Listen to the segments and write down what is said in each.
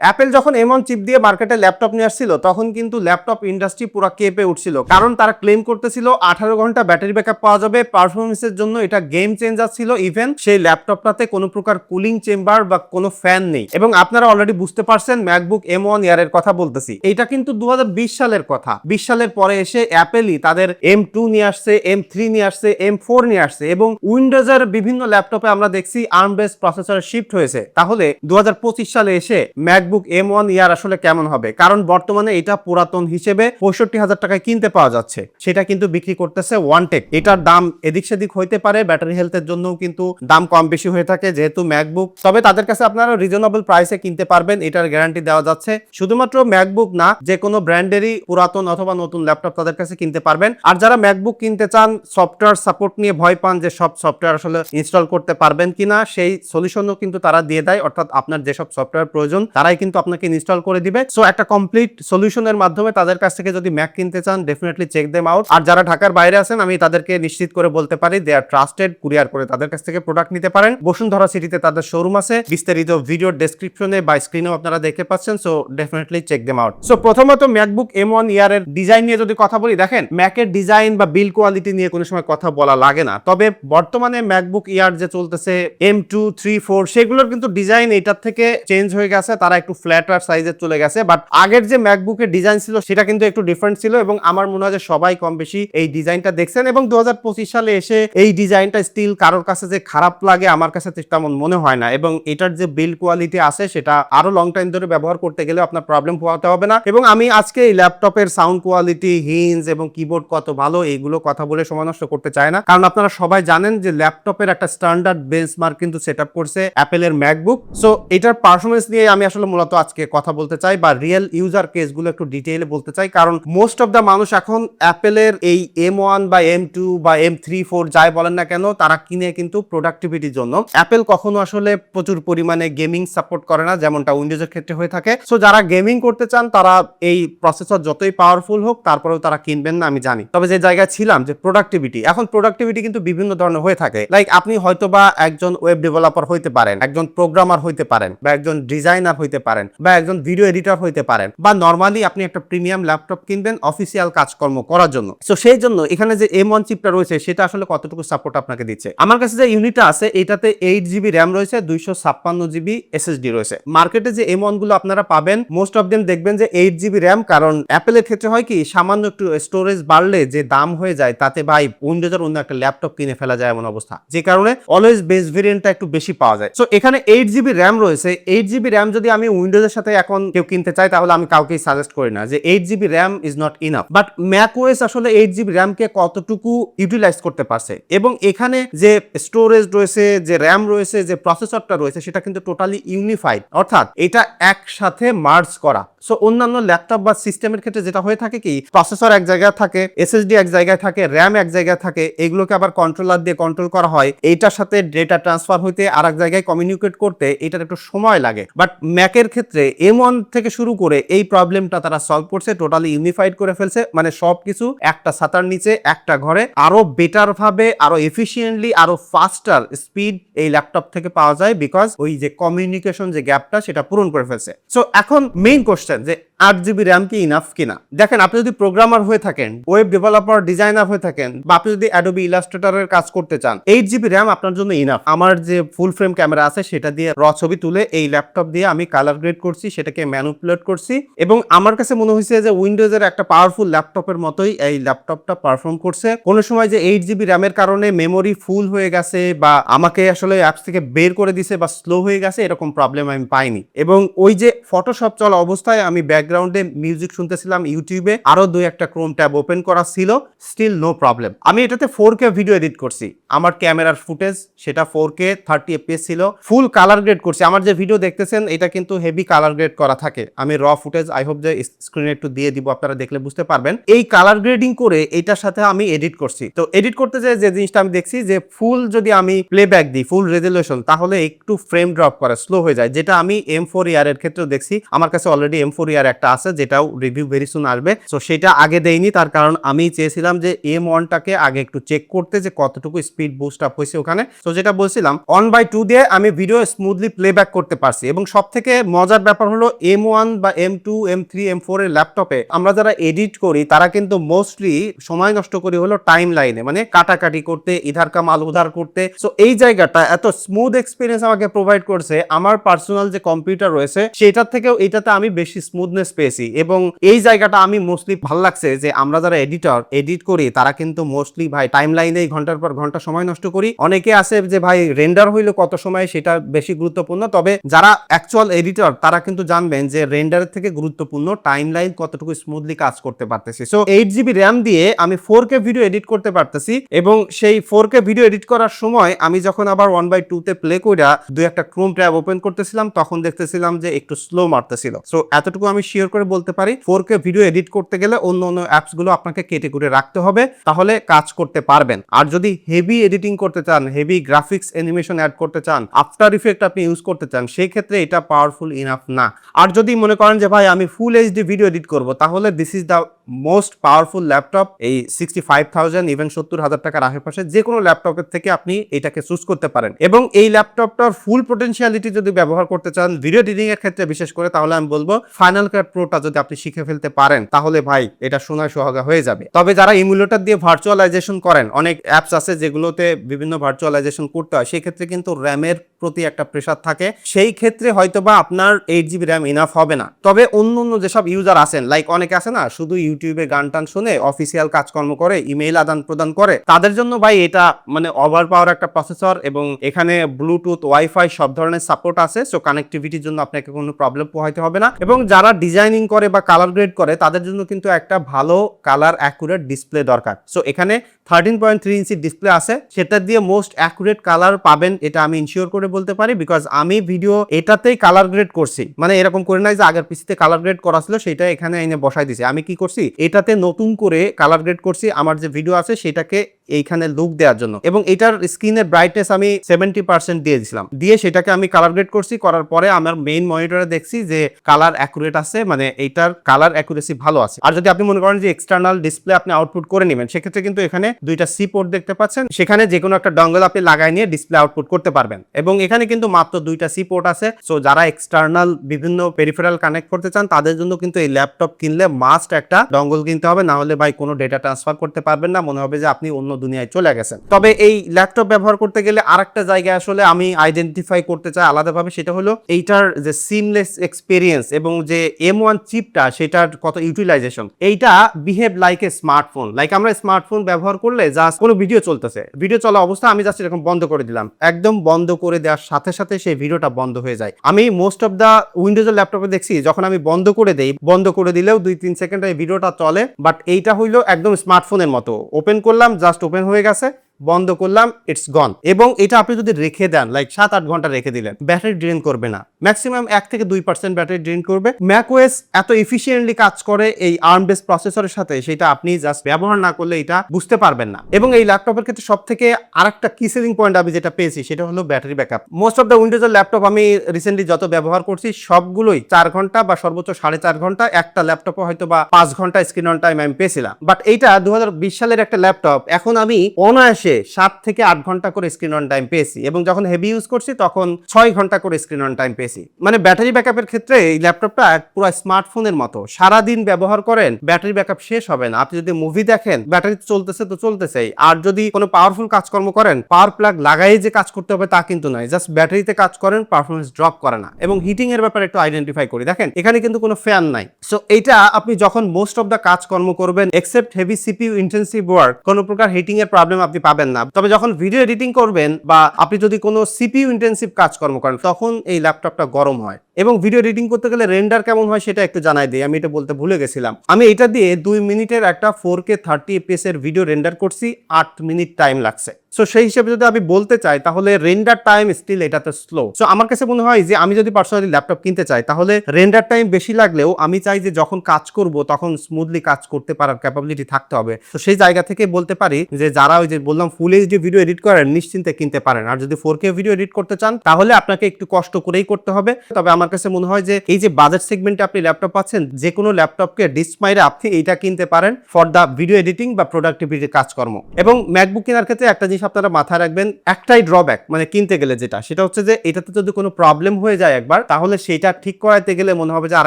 Apple যখন এমন chip দিয়ে মার্কেটে ল্যাপটপ নিয়ে আসছিল, তখন কিন্তু ল্যাপটপ ইন্ডাস্ট্রি পুরো কেঁপে উঠছিল। কারণ তারা ক্লেম করতেছিল, আঠারো ঘণ্টা ব্যাটারি ব্যাকআপ পাওয়া যাবে। পারফরমেন্সের জন্য এটা গেম চেঞ্জার ছিল ইভেন সেই ল্যাপটপটাতে কোনো প্রকার কুলিং চেম্বার বা কোনো ফ্যান নেই। এবং আপনারা অলরেডি বুঝতে পারছেন ম্যাকবুক এম ওয়ান ইয়ারের কথা বলতেছি। এটা কিন্তু দু হাজার বিশ সালের কথা। বিশ সালের পরে এসে অ্যাপেলই তাদের এম টু নিয়ে আসছে এম থ্রি নিয়ে আসছে এম ফোর নিয়ে আসছে এবং উইন্ডোজের বিভিন্ন ল্যাপটপে আমরা দেখছি আর্ম বেস প্রসেসর শিফট হয়েছে। তাহলে দু হাজার পঁচিশ সালে এসে ম্যাকবুক এম ওয়ান ইয়ার আসলে কেমন হবে? কারণ বর্তমানে এটা পুরাতন হিসেবে পঁয়ষট্টি হাজার টাকায় কিনতে পাওয়া যাচ্ছে। সেটা কিন্তু বিক্রি করতেছে ওয়ান টেক এটার দাম এদিক সেদিক হইতে পারে ব্যাটারি হেলথের জন্যও কিন্তু দাম কম বেশি হয়ে থাকে যেহেতু ম্যাকবুক তবে তাদের কাছে আপনারা রিজনেবল প্রাইসে কিনতে পারবেন, এটার গ্যারান্টি দেওয়া যাচ্ছে। শুধুমাত্র ম্যাকবুক না, যে কোনো ব্র্যান্ডেরই পুরাতন অথবা নতুন ল্যাপটপ তাদের কাছে কিনতে পারবেন। আর যারা ম্যাকবুক কিনতে চান সফটওয়্যার সাপোর্ট নিয়ে ভয় পান যে সব সফটওয়্যার আসলে ইনস্টল করতে পারবেন কিনা, সেই সলিউশনও কিন্তু তারা দিয়ে দেয়। অর্থাৎ আপনার যেসব সফটওয়্যার প্রয়োজন, তারাই কিন্তু আপনাকে ইনস্টল করে দিবে। সো একটা কমপ্লিট সলিউশনের মাধ্যমে তাদের কাছ থেকে যদি ম্যাক কিনতে চান ডেফিনেটলি চেক দেম আউট আর যারা ঢাকার বাইরে আছেন, আমি তাদেরকে নিশ্চিত করে বলতে পারি দে আর ট্রাস্টেড কুরিয়ার করে তাদের কাছ থেকে প্রোডাক্ট নিতে পারেন। বসুন্ধরা সিটিতে তাদের শোরুম আছে। বিস্তারিত ভিডিও ডেসক্রিপশনে বা স্ক্রিনেও আপনারা দেখতে পাচ্ছেন so definitely check them out so প্রথমত ম্যাকবুক এম ওয়ান ইয়ারের ডিজাইন নিয়ে যদি কথা বলি, দেখেন ম্যাকের ডিজাইন বা বিল কোয়ালিটি নিয়ে কোনো সময় কথা বলা লাগে না। তবে বর্তমানে ম্যাকবুক ইয়ার যে চলতেছে এম টু থ্রি ফোর সেগুলোর কিন্তু ডিজাইন এটার থেকে চেঞ্জ হয়ে গেছে। তারা একটু ফ্ল্যাটার সাইজের চলে গেছে বাট আগের যে ম্যাকবুকের ডিজাইন ছিল সেটা কিন্তু একটু ডিফারেন্ট ছিল এবং আমার মনে হয় যে সবাই কম বেশি এই ডিজাইনটা দেখছেন এবং দুহাজার পঁচিশ সালে এসে এই ডিজাইনটা স্টিল কারোর কাছে যে খারাপ লাগে আমার কাছে তেমন মনে হয় না এবং এটার যে বিল কোয়ালিটি আছে সেটা আরও লং টাইম ধরে ব্যবহার করতে গেলে আপনার প্রবলেম পোহাতে হবে না এবং আমি আজকে এই ল্যাপটপের সাউন্ড কোয়ালিটি হিন্স এবং কিবোর্ড কত ভালো এইগুলো কথা বলে সময় নষ্ট করতে চায় না। কারণ আপনারা সবাই জানেন যে ল্যাপটপের একটা স্ট্যান্ডার্ড বেঞ্চমার্ক কিন্তু সেট আপ করছে অ্যাপেলের ম্যাকবুক সো এটার পারফরমেন্স নিয়ে আমি আসলে মূলত আজকে কথা বলতে চাই বা রিয়েল ইউজার কেসগুলো একটু ডিটেইলে বলতে চাই। কারণ মোস্ট অফ দ্য মানুষ এখন অ্যাপেলের এই এম ওয়ান বা এম টু বা এম থ্রি ফোর যাই বলেন না কেন, তারা কিনে কিন্তু প্রোডাক্টিভিটির জন্য। অ্যাপেল কখনো আসলে প্রচুর পরিমাণে গেমিং সাপোর্ট করে না, যেমনটা উইন্ডোজের ক্ষেত্রে হয়ে থাকে। সো যারা গেমিং করতে চান, তারা এই প্রসেসর যতই পাওয়ারফুল হোক, তারপরেও তারা কিনবেন না, আমি জানি। তবে যে জায়গায় ছিলাম, যে প্রোডাক্টিভিটি এখন প্রোডাক্টিভিটি কিন্তু বিভিন্ন ধরনের হয়ে থাকে। লাইক আপনি হয়তোবা একজন ওয়েব ডেভেলপার হইতে পারেন, একজন প্রোগ্রামার হইতে পারেন, বা একজন ডিজাইনার হইতে পারেন বা একজন ভিডিও এডিটর হইতে পারেন বা নর্মালি আপনি একটা প্রিমিয়াম ল্যাপটপ কিনবেন অফিসিয়াল কাজকর্ম করার জন্য। সো সেই জন্য এখানে যে এম ওয়ান চিপটা রয়েছে, সেটা আসলে কতটুকু সাপোর্ট আপনাকে দিচ্ছে? আমার কাছে যে ইউনিটটা আছে, এটাতে এইট জিবি র্যাম রয়েছে, দুইশো ছাপ্পান্ন জিবি এসএসডি রয়েছে। মার্কেটে যে এমগুলো আপনারা পাবেন মোস্ট অফ দেম দেখবেন যে এইট জিবি র্যাম কারণ অ্যাপেলের ক্ষেত্রে হয় কি, সামান্য একটু স্টোরেজ বাড়লে যে দাম হয়ে যায়, তাতে ভাই উইন্ডোজের অন্য একটা ল্যাপটপ কিনে ফেলা যায় এমন অবস্থা। যে কারণে অলওয়েজ বেস ভেরিয়েন্টটা একটু বেশি পাওয়া যায়। সো এখানে এইট জিবি র্যাম রয়েছে। এইট জিবি র্যাম যদি আমি উইন্ডোজের সাথে এখন কেউ কিনতে চাই তাহলে আমি কাউকেই সাজেস্ট করি না যে eight GB RAM is not enough but Mac OS আসলে এইট জিবি র্যামকে কতটুকু ইউটিলাইজ করতে পারছে? এবং এখানে যে স্টোরেজ রয়েছে, যে র্যাম রয়েছে, যে প্রসেসরটা রয়েছে, সেটা কিন্তু টোটালি ইউনিফাইড অর্থাৎ এটা একসাথে মার্জ করা। সো অন্যান্য ল্যাপটপ বা সিস্টেমের ক্ষেত্রে যেটা হয়ে থাকে কি প্রসেসর এক জায়গায় থাকে এসএসডি এক জায়গায় থাকে র্যাম এক জায়গায় থাকে, এগুলোকে আবার কন্ট্রোলার দিয়ে কন্ট্রোল করা হয়। এইটার সাথে ডেটা ট্রান্সফার হইতে আর এক জায়গায় কমিউনিকেট করতে এটার একটু সময় লাগে। বাট ম্যাকের ক্ষেত্রে এম ওয়ান থেকে শুরু করে এই প্রবলেমটা তারা সলভ করছে টোটালি ইউনিফাইড করে ফেলছে। মানে সবকিছু একটা ছাতার নিচে, একটা ঘরে। আরও বেটার ভাবে, আরও এফিসিয়েন্টলি আরও ফাস্টার স্পিড এই ল্যাপটপ থেকে পাওয়া যায় বিকজ ওই যে কমিউনিকেশন যে গ্যাপটা সেটা পূরণ করে ফেলছে। সো এখন মেইন কোশ্চেন যে আট জিবি র্যাম কি ইনাফ কিনা? দেখেন, আপনি যদি প্রোগ্রামার হয়ে থাকেন ওয়েব ডেভেলপার ডিজাইনার হয়ে থাকেন, বা আপনি যদি অ্যাডোবি ইলাস্ট্রেটারের কাজ করতে চান এইট জিবি র্যাম আপনার জন্য ইনাফ আমার যে ফুল ফ্রেম ক্যামেরা আছে, সেটা দিয়ে র ছবি তুলে এই ল্যাপটপ দিয়ে আমি কালার গ্রেড করছি, সেটাকে ম্যানুপুলেট করছি, এবং আমার কাছে মনে হয়েছে যে উইন্ডোজের একটা পাওয়ারফুল ল্যাপটপের মতোই এই ল্যাপটপটা পারফর্ম করছে। কোনো সময় যে এইট জিবি র্যামের কারণে মেমোরি ফুল হয়ে গেছে, বা আমাকে আসলে অ্যাপস থেকে বের করে দিছে, বা স্লো হয়ে গেছে, এরকম প্রবলেম আমি পাইনি। এবং ওই যে ফটোশপ চলা অবস্থায় আমি ব্যাকগ্রাউন্ডে মিউজিক শুনতেছিলাম ইউটিউবে আরও দুই একটা ক্রোম ট্যাব ওপেন করা ছিল স্টিল নো প্রবলেম আমি এটাতে ফোর কে ভিডিও এডিট করছি। আমার ক্যামেরার ফুটেজ সেটা ফোর কে থার্টি এফপিএস ছিল ফুল কালার গ্রেড করছি। আমার যে ভিডিও দেখতেছেন, এটা কিন্তু হেভি কালার গ্রেড করা থাকে। আমি র ফুটেজ আই হোপ যে স্ক্রিনে একটু দিয়ে দিব, আপনারা দেখলে বুঝতে পারবেন। এই কালার গ্রেডিং করে এটার সাথে আমি এডিট করছি। তো এডিট করতে যে যে জিনিসটা আমি দেখছি, যে ফুল যদি আমি প্লেব্যাক দিই ফুল রেজলিউশন তাহলে একটু ফ্রেম ড্রপ করে স্লো হয়ে যায়। যেটা আমি এম ফোর ইয়ার এর ক্ষেত্রেও দেখছি। আমার কাছে অলরেডি এম ফোর ইয়ার একটা আছে, যেটাও রিভিউ ভেরি সুন আসবে। সো সেটা আগে দেইনি, তার কারণ আমি চেয়েছিলাম যে এম ওয়ানটাকে আগে একটু চেক করতে যে কতটুকু স্পিড বুস্ট আপ হয়েছে ওখানে। তো যেটা বলছিলাম অন বাই টু দিয়ে আমি ভিডিও স্মুথলি প্লেব্যাক করতে পারছি। এবং সব থেকে মজার ব্যাপার হলো এম ওয়ান বা M two M three M four এর ল্যাপটপে আমরা যারা এডিট করি, তারা কিন্তু মোস্টলি সময় নষ্ট করি হলো টাইম লাইনে মানে কাটাকাটি করতে, ইধার কামাল উধার করতে। সো এই জায়গাটা এত স্মুথ এক্সপিরিয়েন্স আমাকে প্রোভাইড করছে। আমার পার্সোনাল যে কম্পিউটার রয়েছে, সেটার থেকেও এটাতে আমি বেশি স্মুথনেস পেয়েছি এবং এই জায়গাটা আমি মোস্টলি ভালো লাগছে যে আমরা যারা এডিটর এডিট করি, তারা কিন্তু মোস্টলি ভাই টাইম লাইনেই ঘণ্টার পর ঘণ্টা সময় নষ্ট করি। অনেকে আছে যে ভাই রেন্ডার হইল কত সময় সেটা বেশি গুরুত্বপূর্ণ, তবে যারা অ্যাকচুয়াল এডিটর তারা কিন্তু জানবেন যে রেন্ডারের থেকে গুরুত্বপূর্ণ টাইম লাইন কতটুকু স্মুথলি কাজ করতে পারতেছি। সো এইট জিবি র্যাম দিয়ে আমি ফোর কে ভিডিও এডিট করতে পারতেছি এবং সেই ফোর কে ভিডিও এডিট করার সময় আমি যখন আবার ওয়ান বাই টু তে প্লে কইরা দুই একটা ক্রোম ট্যাব ওপেন করতেছিলাম, তখন দেখতেছিলাম যে একটু স্লো মারতেছিল। সো এতটুকু আমি শিওর করে বলতে পারি ফোর কে ভিডিও এডিট করতে গেলে অন্য অন্য অ্যাপসগুলো আপনাকে কেটে কুটে রাখতে হবে, তাহলে কাজ করতে পারবেন। আর যদি হেভি এডিটিং করতে চান হেভি গ্রাফিক্স অ্যানিমেশন অ্যাড করতে চান আফটার ইফেক্ট আপনি ইউজ করতে চান সেই ক্ষেত্রে এটা পাওয়ারফুল ইনাফ না। আর যদি মনে করেন যে, ভাই, আমি ফুল এইচডি ভিডিও এডিট করব, তাহলে this is the most powerful laptop এই সিক্সটি ফাইভ থাউজেন্ড ইভেন সত্তর হাজার টাকার আশেপাশে যে কোনো ল্যাপটপের থেকে আপনি এটাকে চুজ করতে পারেন। এবং এই ল্যাপটপটার ফুল পোটেনশিয়ালিটি যদি ব্যবহার করতে চান ভিডিও এডিটিং এর ক্ষেত্রে বিশেষ করে, তাহলে আমি বলব ফাইনাল কাট প্রোটা যদি আপনি শিখে ফেলতে পারেন, তাহলে ভাই এটা সোনায় সোহাগা হয়ে যাবে। তবে যারা ইমুলেটর দিয়ে ভার্চুয়ালাইজেশন করেন, অনেক অ্যাপস আছে যেগুলোতে বিভিন্ন ভার্চুয়ালাইজেশন করতে হয়, সেক্ষেত্রে কিন্তু র্যামের প্রতি একটা প্রেশার থাকে, সেই ক্ষেত্রে হয়তোবা আপনার এইট জিবি র্যাম ইনাফ হবে না। তবে অন্য অন্য যেসব ইউজার আছেন লাইক অনেকে আছে না, শুধু ইউটিউবে গান টান শুনে অফিসিয়াল কাজকর্ম করে ইমেইল আদান প্রদান করে, তাদের জন্য ভাই এটা মানে ওভার পাওয়ার একটা প্রসেসর এবং এখানে ব্লুটুথ ওয়াইফাই সব ধরনের সাপোর্ট আছে সো কানেক্টিভিটির জন্য আপনাকে কোনো প্রবলেম পোহাইতে হবে না। এবং যারা ডিজাইনিং করে বা কালার গ্রেড করে, তাদের জন্য কিন্তু একটা ভালো কালার অ্যাকুরেট ডিসপ্লে দরকার। সো এখানে thirteen point three inch display আছে, সেটা দিয়ে মোস্ট অ্যাকুরেট কালার পাবেন, এটা আমি ইনশিওর করে বলতে পারি বিকজ আমি ভিডিও এটাতেই কালার গ্রেড করছি। মানে এরকম করে নাই যে আগের পিসিতে কালার গ্রেড করা ছিল, সেটা এখানে এনে বসাই দিছি। আমি কি করছি, এটাতে নতুন করে কালার গ্রেড করছি। আমার যে ভিডিও আছে, সেটাকে এইখানে লুক দেওয়ার জন্য। এবং এটার স্ক্রিনের ব্রাইটনেস আমি সেভেন্টি পার্সেন্ট দিয়ে দিয়েছিলাম দিয়ে সেটাকে আমি কালার গ্রেড করছি, করার পরে আমার মেইন মনিটরে দেখছি যে কালার অ্যাকুরেট আছে মানে এইটার কালার অ্যাকুরেসি ভালো আছে। আর যদি আপনি মনে করেন যে এক্সটার্নাল ডিসপ্লে আপনি আউটপুট করে নেবেন, সেক্ষেত্রে কিন্তু এখানে দুইটা সি পোর্ট দেখতে পাচ্ছেন। সেখানে যে কোনো একটা ডঙ্গল আপনি লাগাই নিয়ে ডিসপ্লে আউটপুট করতে পারবেন। এবং এখানে কিন্তু মাত্র দুইটা সি পোর্ট আছে। সো যারা এক্সটার্নাল বিভিন্ন পেরিফেরাল কানেক্ট করতে চান, তাদের জন্য কিন্তু এই ল্যাপটপ কিনলে মাস্ট একটা ডঙ্গল কিনতে হবে। না হলে ভাই কোনো ডেটা ট্রান্সফার করতে পারবেন না। মনে হবে যে আপনি অন্য দুনিয়ায় চলে গেছেন। তবে এই ল্যাপটপ ব্যবহার করতে গেলে আরেকটা জায়গায় আসলে আমি আইডেন্টিফাই করতে চাই আলাদাভাবে সেটা হলো এইটার যে সিমলেস এক্সপিরিয়েন্স এবং যে এম ওয়ান চিপটা সেটার কত ইউটিলাইজেশন এইটা behave like a smartphone like আমরা স্মার্টফোন ব্যবহার করলে জাস্ট কোনো ভিডিও চলতেছে। ভিডিও চলা অবস্থা আমি জাস্ট এরকম বন্ধ করে দিলাম। একদম বন্ধ করে দেওয়ার সাথে সাথে সেই ভিডিওটা বন্ধ হয়ে যায়। আমি মোস্ট অফ দা উইন্ডোজের ল্যাপটপে দেখছি যখন আমি বন্ধ করে দেই, বন্ধ করে দিলেও দুই তিন সেকেন্ড এই ভিডিওটা চলে। বাট এইটা হইল একদম স্মার্টফোনের মতো। ওপেন করলাম জাস্ট ওপেন হয়ে গেছে। বন্ধ করলাম ইটস গন এবং এটা আপনি যদি রেখে দেন লাইক সাত আট ঘণ্টা রেখে দিলেন ব্যাটারি ড্রেন করবে না। ম্যাক্সিমাম এক থেকে দুই পার্সেন্ট ব্যাটারি ড্রেন করবে। ম্যাকওয়েস এত এফিসিয়েন্টলি কাজ করে এই আর্ম বেস প্রসেসরের সাথে, সেটা আপনি জাস্ট ব্যবহার না করলে এটা বুঝতে পারবেন না। এবং এই ল্যাপটপের ক্ষেত্রে সব থেকে আরেকটা কি সেলিং পয়েন্ট আমি যেটা পেয়েছি, সেটা হলো battery backup most of the উইন্ডোজের laptop আমি রিসেন্টলি যত ব্যবহার করছি, সবগুলোই চার ঘণ্টা বা সর্বোচ্চ সাড়ে চার ঘণ্টা, একটা ল্যাপটপে হয়তো বা পাঁচ ঘণ্টা স্ক্রিন অন টাইম আমি পেয়েছিলাম। বাট এইটা দু হাজার বিশ সালের একটা ল্যাপটপ এখন আমি অনায়াসে সাত থেকে আট ঘণ্টা করে স্ক্রিন অন টাইম পেয়েছি এবং যখন হেভি ইউজ করছি তখন ছয় ঘণ্টা করে স্ক্রিন অন টাইম পেয়েছি। মানে ব্যাটারি ব্যাকআপের ক্ষেত্রে এই ল্যাপটপটা পুরো স্মার্টফোনের মতো। সারা দিন ব্যবহার করেন ব্যাটারি ব্যাকআপ শেষ হবে না। আপনি যদি মুভি দেখেন ব্যাটারি চলতেছে তো চলতেছেই। আর যদি কোনো পাওয়ারফুল কাজকর্ম করেন পাওয়ার প্লাগ লাগাই যে কাজ করতে হবে তা কিন্তু নয়। জাস্ট ব্যাটারিতে কাজ করেন পারফরমেন্স ড্রপ করে না। এবং হিটিং এর ব্যাপারে একটু আইডেন্টিফাই করি। দেখেন, এখানে কিন্তু কোনো ফ্যান নাই। সো এইটা আপনি যখন মোস্ট অফ দ্য কাজকর্ম করবেন except heavy CPU intensive work কোনো প্রকার হিটিং এর প্রবলেম আপনি পাবেন না। তবে যখন ভিডিও এডিটিং করবেন বা আপনি যদি কোনো সিপিইউ ইন্টেন্সিভ কাজকর্ম করেন, তখন এই ল্যাপটপটা গরম হয়। এবং ভিডিও এডিটিং করতে গেলে রেন্ডার কেমন হয় সেটা একটু জানাই দিই। আমি এটা বলতে ভুলে গেছিলাম। আমি এটা দিয়ে দুই মিনিটের একটা ফোর কে থার্টি এপিএস এর ভিডিও রেন্ডার করছি, আট মিনিট টাইম লাগছে। সো সেই হিসেবে যদি আমি বলতে চাই, তাহলে রেন্ডার টাইম স্টিল এটাতে স্লো সো আমার কাছে মনে হয় যে আমি যদি পার্সোনালি ল্যাপটপ কিনতে চাই, তাহলে রেন্ডার টাইম বেশি লাগলেও আমি চাই যে যখন কাজ করব, তখন স্মুথলি কাজ করতে পারার ক্যাপাবিলিটি থাকতে হবে। তো সেই জায়গা থেকে বলতে পারি যে যারা ওই যে বললাম ফুল এইচডি ভিডিও এডিট করেন, নিশ্চিন্তে কিনতে পারেন। আর যদি ফোর কে ভিডিও এডিট করতে চান, তাহলে আপনাকে একটু কষ্ট করেই করতে হবে। তবে আমার আমার কাছে মনে হয় যে এই যে বাজেট সেগমেন্টে আপনি ল্যাপটপ পাচ্ছেন, যে কোনো ল্যাপটপকে ডিস্ক মাইরে আপনি এইটা কিনতে পারেন ফর দ্য ভিডিও এডিটিং বা প্রোডাক্টিভিটির কাজকর্ম। এবং ম্যাকবুক কেনার ক্ষেত্রে একটা জিনিস আপনারা মাথায় রাখবেন, একটাই ড্রব্যাক মানে কিনতে গেলে যেটা, সেটা হচ্ছে যে এটাতে যদি কোনো প্রবলেম হয়ে যায় একবার, তাহলে সেটা ঠিক করাতে গেলে মনে হবে যে আর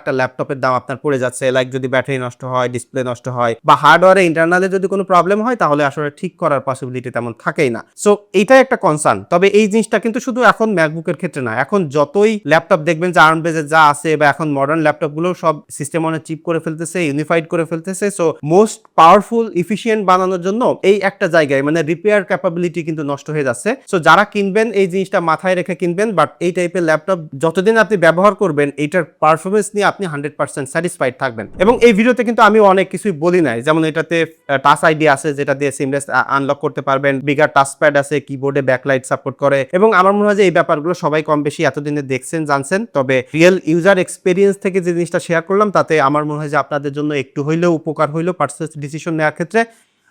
একটা ল্যাপটপের দাম আপনার পড়ে যাচ্ছে লাইক যদি ব্যাটারি নষ্ট হয় ডিসপ্লে নষ্ট হয়, বা হার্ডওয়্যারে ইন্টারনালে যদি কোনো প্রবলেম হয়, তাহলে আসলে ঠিক করার পসিবিলিটি তেমন থাকেই না। সো এইটাই একটা কনসার্ন তবে এই জিনিসটা কিন্তু শুধু এখন ম্যাকবুকের ক্ষেত্রে না, এখন যতই ল্যাপটপ দেখবেন যে আর্ম বেজে যা আছে বা এখন মডার্ন ল্যাপটপগুলো সব সিস্টেম অনেক চিপ করে ফেলতেছে ইউনিফাইড করে ফেলতেছে। সো মোস্ট পাওয়ারফুল ইফিসিয়েন্ট বানানোর জন্য এই একটা জায়গায় মানে রিপেয়ার ক্যাপাবিলিটি কিন্তু নষ্ট হয়ে যাচ্ছে। সো যারা কিনবেন, এই জিনিসটা মাথায় রেখে কিনবেন বাট এই টাইপের ল্যাপটপ যতদিন আপনি ব্যবহার করবেন এইটার পারফরমেন্স নিয়ে আপনি হান্ড্রেড পার্সেন্ট স্যাটিসফাইড থাকবেন। এবং এই ভিডিওতে কিন্তু আমি অনেক কিছুই বলি নাই। যেমন এটাতে টাচ আইডি আছে, যেটা দিয়ে সিমলেস আনলক করতে পারবেন। বিগার টাচ প্যাড আছে কিবোর্ডে ব্যাকলাইট সাপোর্ট করে। এবং আমার মনে হয় যে এই ব্যাপারগুলো সবাই কম বেশি এতদিনে দেখছেন, জানছেন। তবে রিয়েল ইউজার এক্সপিরিয়েন্স থেকে যে জিনিসটা শেয়ার করলাম, তাতে আমার মনে হয় যে আপনাদের জন্য একটু হইলেও উপকার হইলেও পার্সেস ডিসিশন নেওয়ার ক্ষেত্রে।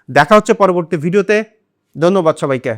দেখা হচ্ছে পরবর্তী ভিডিওতে ধন্যবাদ সবাইকে।